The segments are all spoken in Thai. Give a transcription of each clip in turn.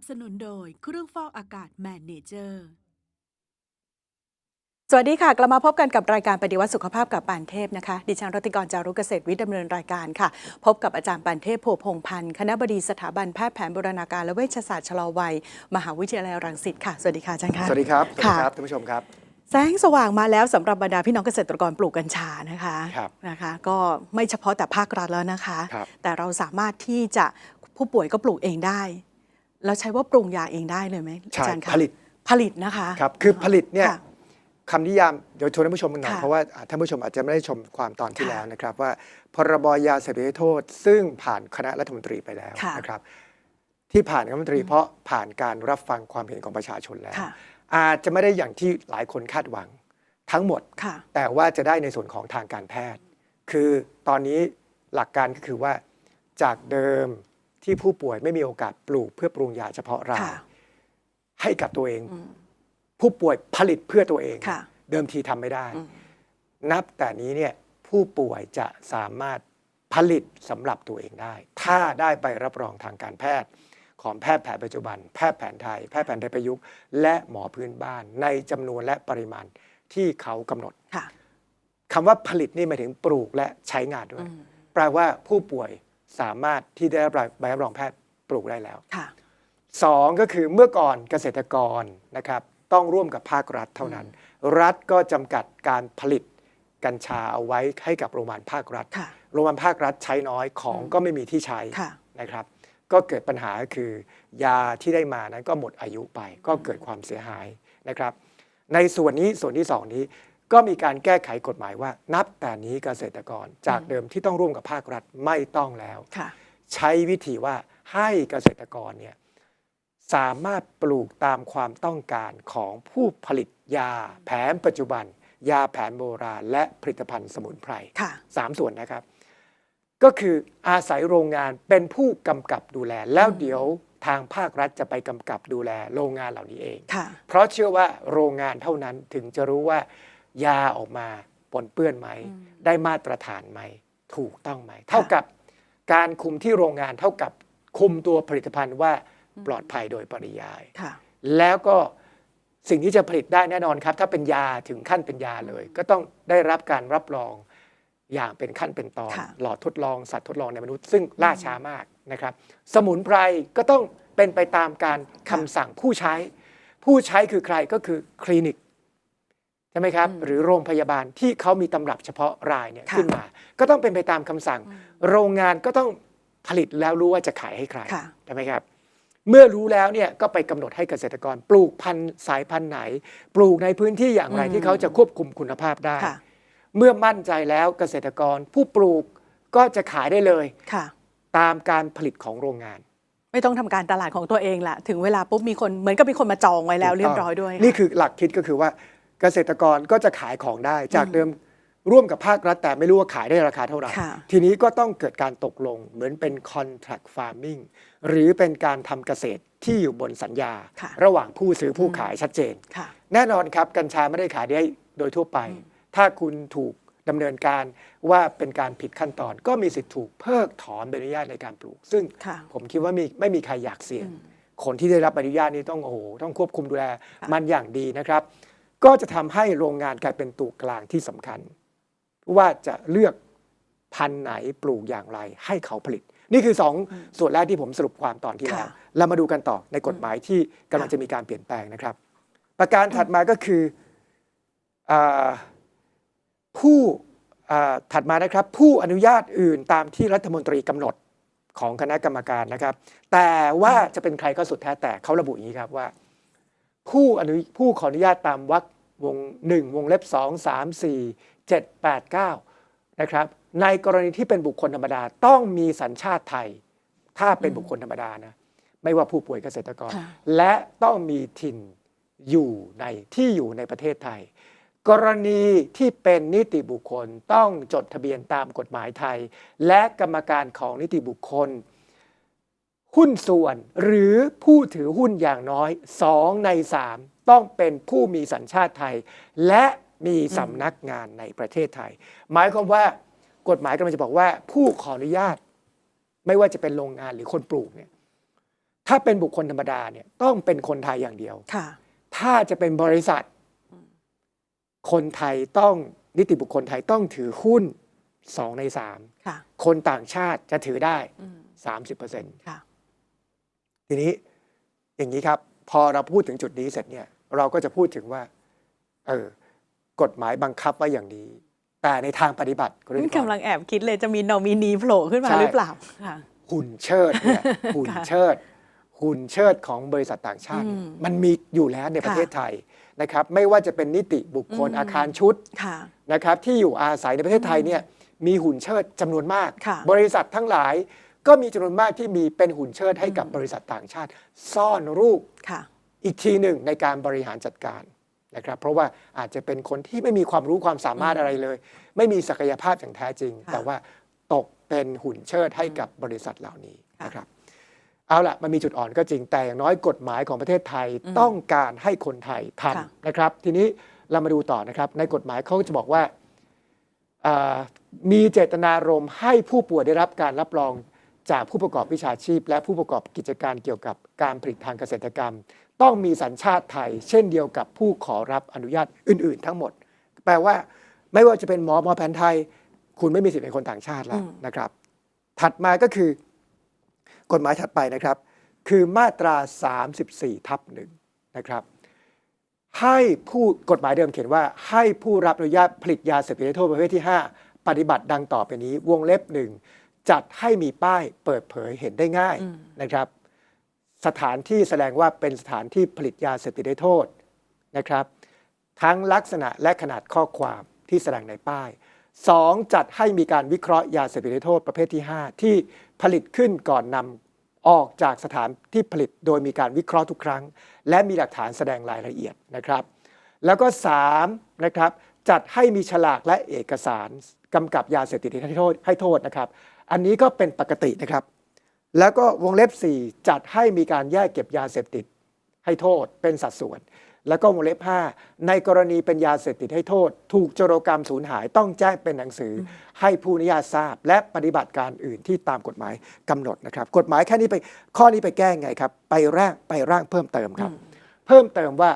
บสนุนโดยเครื่องฟอกอากาศแมนเนเจอร์ สวัสดีค่ะ กลับมาพบกันกับรายการปฏิวัติสุขภาพกับปานเทพนะคะ ดิฉันรัติกรจารุเกษตรวิทย์ดำเนินรายการค่ะ พบกับอาจารย์ปานเทพโพพงพันธ์คณะบดีสถาบันแพทย์แผนโบราณการและเวชศาสตร์ชะลอวัย มหาวิทยาลัยรังสิตค่ะ สวัสดีค่ะอาจารย์ค่ะ สวัสดีครับ สวัสดีค่ะครับท่านผู้ชมครับแสงสว่างมาแล้วสำหรับบรรดาพี่น้องเกษตรกรปลูกกัญชานะคะครับนะคะ ก็ไม่เฉพาะแต่ภาครัฐแล้วนะคะครับแต่เราสามารถที่จะผู้ป่วยก็ปลูกเองได้ แล้วใช้ว่าปรุงยาเองได้เลยไหมอาใช่จารย์คะผลิตผลิตนะคะครับคือผลิตเนี่ยค่ะคำนิยามเดี๋ยวชวนท่านผู้ชมกันหน่อยค่ะเพราะว่าอ่าท่านผู้ชมอาจจะไม่ได้ชมความตอนที่ค่ะแล้วนะครับ ว่าพรบยาเสพติดให้โทษ ซึ่งผ่านคณะรัฐมนตรีไปแล้วค่ะนะครับ ที่ผ่านคณะรัฐมนตรีเพราะผ่านการรับฟังความเห็นของประชาชนแล้วค่ะอาจจะไม่ได้อย่างที่หลายคนคาดหวังทั้งหมดค่ะแต่ว่าจะได้ในส่วนของทางการแพทย์ คือตอนนี้หลักการก็คือว่าจากเดิม ที่ผู้ป่วยไม่มีโอกาสปลูกเพื่อปรุงยาเฉพาะรายค่ะ ให้กับตัวเอง อืม ผู้ป่วยผลิตเพื่อตัวเอง ค่ะ เดิมทีทำไม่ได้ อืม นับแต่นี้เนี่ยผู้ป่วยจะสามารถผลิตสำหรับตัวเองได้ ถ้าได้ใบรับรองทางการแพทย์ ของแพทย์แผนปัจจุบัน แพทย์แผนไทย แพทย์แผนไทยประยุกต์ และหมอพื้นบ้านในจำนวนและปริมาณที่เขากำหนดค่ะ คำว่าผลิตนี่หมายถึงปลูกและใช้งานด้วย อืม แปลว่าผู้ป่วย สามารถที่ได้รับใบรับรองแพทย์ปลูกได้แล้วค่ะสองก็คือเมื่อก่อนเกษตรกรนะครับต้องร่วมกับภาครัฐเท่านั้น รัฐก็จำกัดการผลิตกัญชาเอาไว้ให้กับโรงพยาบาลภาครัฐค่ะโรงพยาบาลภาครัฐใช้น้อยของก็ไม่มีที่ใช้ค่ะนะครับ ก็เกิดปัญหาก็คือยาที่ได้มานั้นก็หมดอายุไป ก็เกิดความเสียหายนะครับ ในส่วนนี้ส่วนที่สองนี้ ก็มีการแก้ไขกฎหมายว่า นับแต่นี้เกษตรกรจากเดิมที่ต้องร่วมกับภาครัฐไม่ต้องแล้วค่ะใช้วิธีว่าให้เกษตรกรเนี่ยสามารถปลูกตามความต้องการของผู้ผลิตยาแผนปัจจุบัน ยาแผนโบราณ และผลิตภัณฑ์สมุนไพรค่ะสามส่วนนะครับ ก็คืออาศัยโรงงานเป็นผู้กำกับดูแล แล้วเดี๋ยวทางภาครัฐจะไปกำกับดูแลโรงงานเหล่านี้เองค่ะเพราะเชื่อว่าโรงงานเท่านั้นถึงจะรู้ว่า ยาออกมาปนเปื้อนไหมอืมได้มาตรฐานไหม ถูกต้องไหม เท่ากับการคุมที่โรงงานเท่ากับคุมตัวผลิตภัณฑ์ว่าปลอดภัยโดยปริยายค่ะแล้วก็สิ่งที่จะผลิตได้แน่นอนครับ ถ้าเป็นยาถึงขั้นเป็นยาเลย ก็ต้องได้รับการรับรองอย่างเป็นขั้นเป็นตอนค่ะหลอดทดลองสัตว์ทดลองในมนุษย์ซึ่งล่าช้ามากนะครับ สมุนไพรก็ต้องเป็นไปตามการคำสั่งผู้ใช้ ผู้ใช้คือใครก็คือคลินิก ใช่ไหมครับ หรือโรงพยาบาลที่เขามีตำรับเฉพาะรายเนี่ยค่ะขึ้นมา ก็ต้องเป็นไปตามคำสั่ง โรงงานก็ต้องผลิตแล้วรู้ว่าจะขายให้ใครค่ะใช่ไหมครับ เมื่อรู้แล้วเนี่ยก็ไปกำหนดให้เกษตรกร ปลูกพันธุ์สายพันธุ์ไหน ปลูกในพื้นที่อย่างไรอืมที่เขาจะควบคุมคุณภาพได้ค่ะเมื่อมั่นใจแล้วเกษตรกรผู้ปลูกก็จะขายได้เลยค่ะ ตามการผลิตของโรงงาน ไม่ต้องทำการตลาดของตัวเองละถึงเวลาปุ๊บมีคนเหมือนกับมีคนมาจองไว้แล้วเรียบร้อยด้วย นี่คือหลักคิดก็คือว่า เกษตรกรก็จะขายของได้จากเดิมร่วมกับภาครัฐแต่ไม่รู้ว่าขายได้ราคาเท่าไหร่ ค่ะ ทีนี้ก็ต้องเกิดการตกลงเหมือนเป็น contract farming หรือเป็นการทำเกษตรที่อยู่บนสัญญา ค่ะ ระหว่างผู้ซื้อผู้ขายชัดเจน ค่ะ แน่นอนครับ กัญชาไม่ได้ขายได้โดยทั่วไป ถ้าคุณถูกดำเนินการว่าเป็นการผิดขั้นตอน ก็มีสิทธิ์ถูกเพิกถอนใบอนุญาตในการปลูก ซึ่งค่ะผมคิดว่ามีไม่มีใครอยากเสี่ยง คนที่ได้รับใบอนุญาตนี้ต้องโอ้โหต้องควบคุมดูแลมันอย่างดีนะครับ ก็จะทำให้โรงงานกลายเป็นตัวกลางที่สำคัญ ว่าจะเลือกพันธุ์ไหนปลูกอย่างไรให้เขาผลิต นี่คือสองส่วนแรกที่ผมสรุปความตอนที่แล้วค่ะเรามาดูกันต่อในกฎหมายที่กำลังจะมีการเปลี่ยนแปลงนะครับ ประการถัดมาก็คืออาผู้อ่าถัดมานะครับ ผู้อนุญาตอื่นตามที่รัฐมนตรีกำหนดของคณะกรรมการนะครับ แต่ว่าจะเป็นใครก็สุดแท้แต่เขาระบุอย่างนี้ครับว่า ผู้อนุผู้ขออนุญาตตามวรรค วงหนึ่งวงเล็บสองสามสี่เจ็ดแปดเก้านะครับ ในกรณีที่เป็นบุคคลธรรมดาต้องมีสัญชาติไทย ถ้าเป็นบุคคลธรรมดานะ ไม่ว่าผู้ป่วยเกษตรกรค่ะและต้องมีถิ่นอยู่ในที่อยู่ในประเทศไทย กรณีที่เป็นนิติบุคคลต้องจดทะเบียนตามกฎหมายไทย และกรรมการของนิติบุคคล หุ้นส่วนหรือผู้ถือหุ้นอย่างน้อย 2 ใน 3 ต้องเป็นผู้มีสัญชาติไทย และมีสำนักงานในประเทศไทย หมายความว่ากฎหมายกำลังจะบอกว่า ผู้ขออนุญาต ไม่ว่าจะเป็นโรงงานหรือคนปลูกเนี่ยถ้าเป็นบุคคลธรรมดาเนี่ยต้องเป็นคนไทยอย่างเดียวค่ะถ้าจะเป็นบริษัท คนไทยต้องนิติบุคคลไทยต้องถือหุ้นสองในสามค่ะคนต่างชาติจะถือได้อืมสามสิบเปอร์เซ็นต์ค่ะทีนี้อย่างนี้ครับ พอเราพูดถึงจุดนี้เสร็จเนี่ย เราก็จะพูดถึงว่าเออกฎหมายบังคับไว้อย่างนี้ แต่ในทางปฏิบัติคุณฤทธิ์กำลังแอบคิดเลยจะมีนอมินีโผล่ขึ้นมาใช่หรือเปล่าค่ะหุ่นเชิดเนี่ยหุ่นเชิดหุ่นเชิดของบริษัทต่างชาติเนี่ยอืมมันมีอยู่แล้วในประค่ะเทศไทยนะครับ ไม่ว่าจะเป็นนิติบุคคลอืมอาคารชุดค่ะนะครับ ที่อยู่อาศัยในประเทศไทยเนี่ยมีหุ่นเชิดจำนวนมากค่ะบริษัททั้งหลายก็มีจำนวนมากที่มีเป็นหุ่นเชิดให้กับบริษัทต่างชาติ ซ่อนรูปค่ะ อีกทีหนึ่งในการบริหารจัดการนะครับเพราะว่าอาจจะเป็นคนที่ไม่มีความรู้ความสามารถอะไรเลย ไม่มีศักยภาพอย่างแท้จริงค่ะแต่ว่าตกเป็นหุ่นเชิดให้กับบริษัทเหล่านี้ค่ะนะครับเอาละมันมีจุดอ่อนก็จริงแต่อย่างน้อยกฎหมายของประเทศไทยอืมต้องการให้คนไทยทค่ะำนะครับ ทีนี้เรามาดูต่อนะครับ ในกฎหมายเขาจะบอกว่าอ่ามีเจตนารมณ์ให้ผู้ป่วยได้รับการรับรองจากผู้ประกอบวิชาชีพ และผู้ประกอบกิจการเกี่ยวกับการผลิตทางเกษตรกรรม ต้องมีสัญชาติไทย เช่นเดียวกับผู้ขอรับอนุญาตอื่น ๆ ทั้งหมด แปลว่าไม่ว่าจะเป็นหมอหมอแผนไทย คุณไม่มีสิทธิ์เป็นคนต่างชาติแล้วอืมนะครับ ถัดมาก็คือกฎหมายถัดไปนะครับ คือมาตรา 34 ทับหนึ่งนะครับ ให้ผู้กฎหมายเดิมเขียนว่า ให้ผู้รับอนุญาตผลิตยาเสพติดให้โทษประเภทที่ 5 ปฏิบัติดังต่อไปนี้วงเล็บหนึ่งจัดให้มีป้ายเปิดเผยเห็นได้ง่ายอืมนะครับ สถานที่แสดงว่าเป็นสถานที่ผลิตยาเสพติดให้โทษนะครับ ทั้งลักษณะและขนาดข้อความที่แสดงในป้าย 2. จัดให้มีการวิเคราะห์ยาเสพติดให้โทษประเภทที่ 5 ที่ผลิตขึ้นก่อนนำออกจากสถานที่ผลิตโดยมีการวิเคราะห์ทุกครั้ง และมีหลักฐานแสดงรายละเอียดนะครับ แล้วก็3นะครับจัดให้มีฉลากและเอกสารกำกับยาเสพติดให้โทษให้โทษนะครับ อันนี้ก็เป็นปกตินะครับ แล้วก็วงเล็บ 4 จัดให้มีการแยกเก็บยาเสพติดให้โทษเป็นสัดส่วน แล้วก็วงเล็บ 5 ในกรณีเป็นยาเสพติดให้โทษ ถูกโจรกรรมสูญหายต้องแจ้งเป็นหนังสือ ให้ผู้อนุญาตทราบ และปฏิบัติการอื่นที่ตามกฎหมายกำหนดนะครับ กฎหมายแค่นี้ไปข้อนี้ไปแก้ไงครับ ไปร่างไปร่างเพิ่มเติมครับ เพิ่มเติมว่า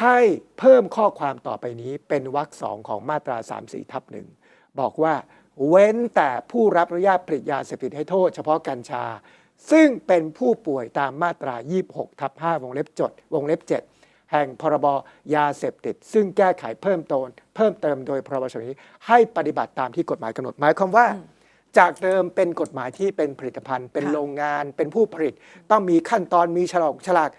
ให้เพิ่มข้อความต่อไปนี้เป็นวรรคสองของมาตรา 3 4 ทับหนึ่งบอกว่า เว้นแต่ผู้รับอนุญาตผลิตยาเสพติดให้โทษเฉพาะกัญชา ซึ่งเป็นผู้ป่วยตามมาตรา 26 ทับ 5 วงเล็บจด วงเล็บ 7 แห่งพรบยาเสพติด ซึ่งแก้ไขเพิ่มเติมเพิ่มเติมโดยพรบฉบับนี้ให้ปฏิบัติตามที่กฎหมายกำหนดหมายความว่า จากเดิมเป็นกฎหมายที่เป็นผลิตภัณฑ์ เป็นค่ะโรงงาน เป็นผู้ผลิต ต้องมีขั้นตอนมีฉลากฉลาก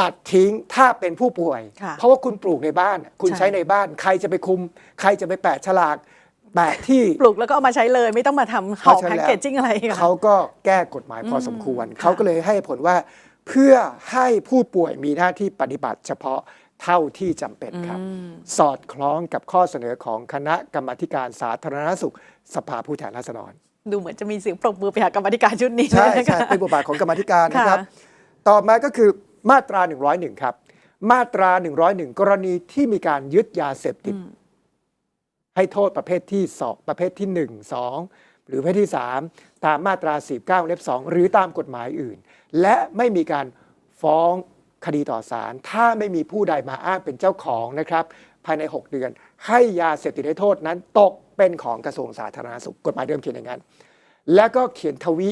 ตัดทิ้งถ้าเป็นผู้ป่วย ค่ะเพราะว่าคุณปลูกในบ้าน คุณใช่ ใช้ในบ้าน ใครจะไปคุม ใครจะไปแปะฉลาก แปะที่ปลูกแล้วก็เอามาใช้เลยไม่ต้องมาทำห่อเขาใช้แพ็กแล้วเกจจิ้งอะไรอีกอะเขาก็แก้กฎหมายพออมสมควรค่ะเขาก็เลยให้ผลว่าเพื่อให้ผู้ป่วยมีหน้าที่ปฏิบัติเฉพาะเท่าที่จำเป็นครับอืมสอดคล้องกับข้อเสนอของคณะกรรมาธิการสาธารณสุข สภาผู้แทนราษฎร ดูเหมือนจะมีเสียงปรบมือไปหากรรมาธิการชุดนี้ใช่ด้วยนะคะใช่เป็นบทบาทของกรรมาธิการนะครับค่ะต่อมาก็คือมาตรา 101 ครับ มาตรา 101 กรณีที่มีการยึดยาเสพติด ให้โทษประเภทที่สองประเภทที่ 1 2 หรือประเภทที่ 3 ตามมาตรา 49เล็บ2หรือตามกฎหมายอื่น และไม่มีการฟ้องคดีต่อศาลถ้าไม่มีผู้ใดมาอ้างเป็นเจ้าของนะครับภายใน 6 เดือน ให้ยาเสพติดให้โทษนั้นตกเป็นของกระทรวงสาธารณสุขกฎหมายเดิมเขียนอย่างนั้นแล้วก็เขียนทวิ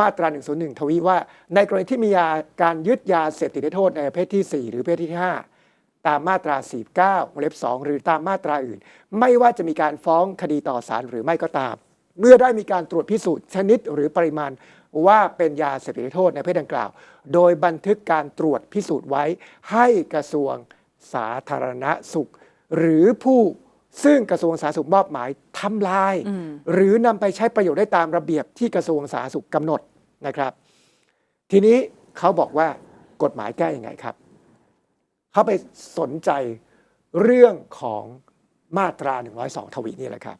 มาตรา 101 ทวิว่า ในกรณีที่มียาการยึดยาเสพติดให้โทษในประเภทที่ 4 หรือประเภทที่ 5 ตามมาตรา 49วงเล็บ 2 หรือตามมาตราอื่น ไม่ว่าจะมีการฟ้องคดีต่อศาลหรือไม่ก็ตาม เมื่อได้มีการตรวจพิสูจน์ชนิดหรือปริมาณว่าเป็นยาเสพติดให้โทษในประเภทดังกล่าว โดยบันทึกการตรวจพิสูจน์ไว้ให้กระทรวงสาธารณสุข หรือผู้ซึ่งกระทรวงสาธารณสุขมอบหมายทำลายอืมหรือนำไปใช้ประโยชน์ได้ตามระเบียบที่กระทรวงสาธารณสุขกำหนดนะครับ ทีนี้เขาบอกว่ากฎหมายแก้ยังไงครับ เขาไปสนใจเรื่องของมาตรา 102 ทวีนี่แหละครับ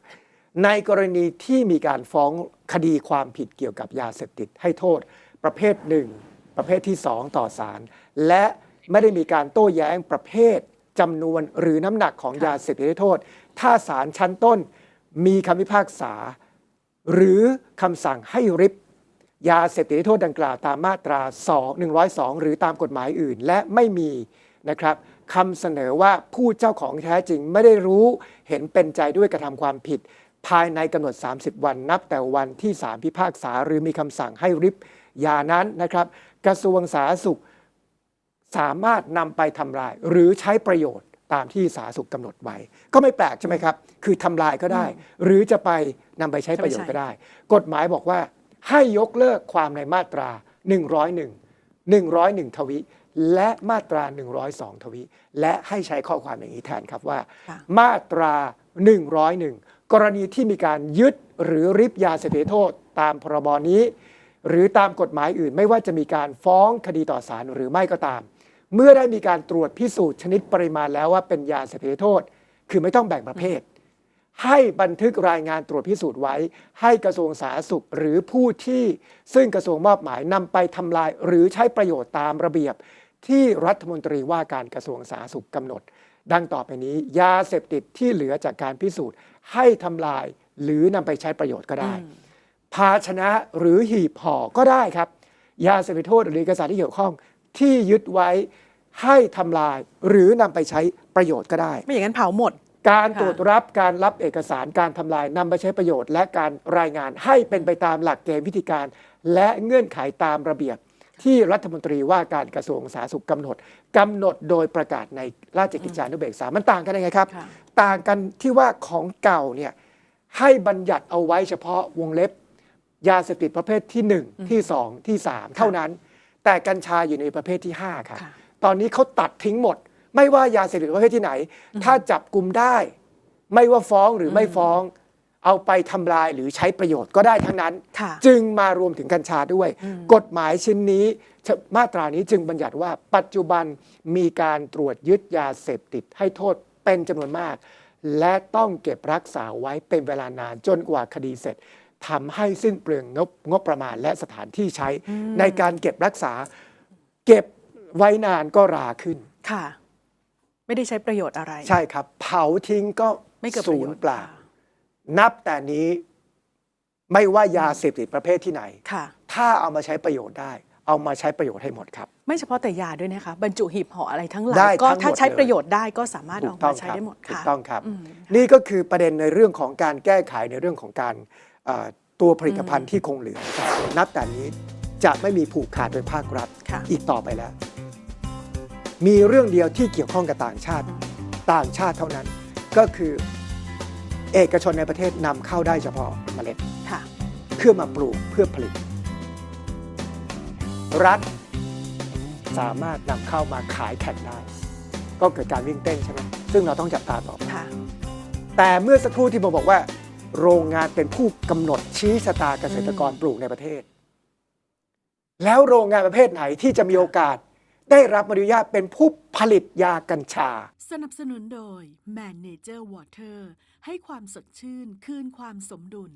ในกรณีที่มีการฟ้องคดีความผิดเกี่ยวกับยาเสพติดให้โทษ ประเภทหนึ่งประเภทที่ 2 ต่อศาลและไม่ได้มีการโต้แย้งประเภทจำนวนหรือน้ำหนักของยาเสพติดให้โทษ ถ้าศาลชั้นต้นมีคำพิพากษา หรือคำสั่งให้ริบยาเสพติดให้โทษดังกล่าวตามมาตรา 2 102 หรือตามกฎหมายอื่น และไม่มี นะครับคำเสนอว่าผู้เจ้าของแท้จริงไม่ได้รู้เห็นเป็นใจด้วยกระทำความผิด ภายในกำหนด 30 วันนับแต่วันที่ศาลพิพากษาหรือมีคำสั่งให้ริบยานั้นนะครับ กระทรวงสาธารณสุขสามารถนำไปทำลายหรือใช้ประโยชน์ตามที่สาธารณสุขกำหนดไว้ ก็ไม่แปลกใช่ไหมครับ คือทำลายก็ได้ หรือจะไปนำไปใช้ประโยชน์ก็ได้ กฎหมายบอกว่าให้ยกเลิกความในมาตรา 101 101 ทวิ และมาตรา 102 ทวิและให้ใช้ข้อความอย่างนี้แทนครับว่าค่ะมาตรา 101 กรณีที่มีการยึดหรือริบยาเสพติดโทษตามพรบนี้ หรือตามกฎหมายอื่นไม่ว่าจะมีการฟ้องคดีต่อศาลหรือไม่ก็ตาม เมื่อได้มีการตรวจพิสูจน์ชนิดปริมาณแล้วว่าเป็นยาเสพติดโทษ คือไม่ต้องแบ่งประเภท ให้บันทึกรายงานตรวจพิสูจน์ไว้ ให้กระทรวงสาธารณสุขหรือผู้ที่ซึ่งกระทรวงมอบหมายนำไปทำลายหรือใช้ประโยชน์ตามระเบียบ ที่รัฐมนตรีว่าการกระทรวงสาธารณสุขกำหนด ดังต่อไปนี้ ยาเสพติดที่เหลือจากการพิสูจน์ ให้ทำลายหรือนำไปใช้ประโยชน์ก็ได้ ภาชนะหรือหีบห่อก็ได้ครับ ยาเสพติดโทษหรือเอกสารที่เกี่ยวข้อง ที่ยึดไว้ให้ทำลายหรือนำไปใช้ประโยชน์ก็ได้ ไม่อย่างนั้นเผาหมด การค่ะตรวจรับการรับเอกสารการทำลายนำไปใช้ประโยชน์ และการรายงานให้เป็นไปตามหลักเกณฑ์วิธีการ และเงื่อนไขตามระเบียบ ที่รัฐมนตรีว่าการกระทรวงสาธารณสุขกำหนดกำหนดโดยประกาศในราชกิจจานุเบกษามันต่างกันยังไงครับ ค่ะ ต่างกันที่ว่าของเก่าเนี่ยให้บัญญัติเอาไว้เฉพาะวงเล็บ ยาเสพติดประเภทที่ 1 ที่ 2 ที่ 3 เท่านั้น แต่กัญชาอยู่ในประเภทที่ 5ครับค่ะ ตอนนี้เขาตัดทิ้งหมด ไม่ว่ายาเสพติดประเภทที่ไหน ถ้าจับกลุ่มได้ ไม่ว่าฟ้องหรือไม่ฟ้อง เอาไปทำลายหรือใช้ประโยชน์ก็ได้ทั้งนั้น ค่ะ จึงมารวมถึงกัญชาด้วยกฎหมายชิ้นนี้มาตรานี้จึงบัญญัติว่าปัจจุบันมีการตรวจยึดยาเสพติดให้โทษเป็นจำนวนมาก และต้องเก็บรักษาไว้เป็นเวลานานจนกว่าคดีเสร็จทำให้สิ้นเปลืองงบงบประมาณและสถานที่ใช้ในการเก็บรักษา เก็บไว้นานก็ราขึ้น ค่ะ ไม่ได้ใช้ประโยชน์อะไร ใช่ครับ เผาทิ้งก็ไม่เกิดปศูระโยนชย์น์เปล่า นับแต่นี้ไม่ว่ายาเสพติดประเภทที่ไหน ค่ะ ถ้าเอามาใช้ประโยชน์ได้ เอามาใช้ประโยชน์ให้หมดครับ ไม่เฉพาะแต่ยาด้วยนะคะ บรรจุหีบห่ออะไรทั้งหลาได้ย ก็ทั้งหมดถ้าใช้เลย ประโยชน์ได้ก็สามารถถูเอากต้มาองใช้ครับได้หมดถูกค่ะต้องครับ อืม นี่ก็คือประเด็นในเรื่องของการแก้ไขในเรื่องของการเอ่อตัวผลิตภัณฑ์ที่คงเหลือนะครับนับแต่นี้จะไม่มีผูกขาดโดยภาครัฐค่ะ อีกต่อไปแล้ว มีเรื่องเดียวที่เกี่ยวข้องกับต่างชาติ ต่างชาติเท่านั้น ก็คือ เอกชนในประเทศนำเข้าได้เฉพาะเมล็ดค่ะเพื่อมาปลูกเพื่อผลิต รัฐสามารถนำเข้ามาขายแข่งได้ ก็เกิดการวิ่งเต้นใช่ไหมซึ่งเราต้องจับตาต่อค่ะ แต่เมื่อสักครู่ที่ผมบอกว่า โรงงานเป็นผู้กำหนดชี้ชะตาเกษตรกรปลูกในประเทศ แล้วโรงงานประเภทไหนที่จะมีโอกาส ได้รับอนุญาตเป็นผู้ผลิตยากัญชา สนับสนุนโดย Manager Water ให้ความสดชื่น คืนความสมดุล